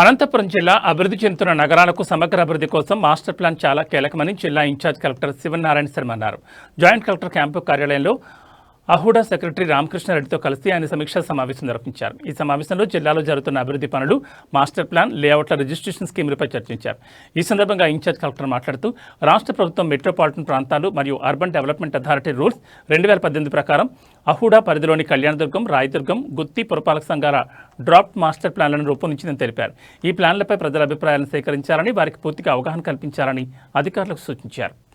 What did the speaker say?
అనంతపురం జిల్లా అభివృద్ధి చెందుతున్న నగరాలకు సమగ్ర అభివృద్ధి కోసం మాస్టర్ ప్లాన్ చాలా కీలకమని జిల్లా ఇన్ఛార్జ్ కలెక్టర్ శివనారాయణ శర్మ అన్నారు. జాయింట్ కలెక్టర్ క్యాంపు కార్యాలయంలో అహూడా సెక్రటరీ రామకృష్ణారెడ్డితో కలిసి ఆయన సమీక్షా సమావేశం నిర్వహించారు. ఈ సమావేశంలో జిల్లాలో జరుగుతున్న అభివృద్ధి పనులు మాస్టర్ ప్లాన్ లేఅవుట్ల రిజిస్ట్రేషన్ స్కీములపై చర్చించారు. ఈ సందర్భంగా ఇన్ఛార్జ్ కలెక్టర్ మాట్లాడుతూ రాష్ట్ర ప్రభుత్వం మెట్రోపాలిటన్ ప్రాంతాలు మరియు అర్బన్ డెవలప్మెంట్ అథారిటీ రూల్స్ రెండు వేల పద్దెనిమిది ప్రకారం అహుడా పరిధిలోని కళ్యాణదుర్గం రాయదుర్గం గుత్తి పురపాలక సంఘాల డ్రాఫ్ట్ మాస్టర్ ప్లాన్లను రూపొందించిందని తెలిపారు. ఈ ప్లాన్లపై ప్రజల అభిప్రాయాలను సేకరించాలని వారికి పూర్తిగా అవగాహన కల్పించాలని అధికారులకు సూచించారు.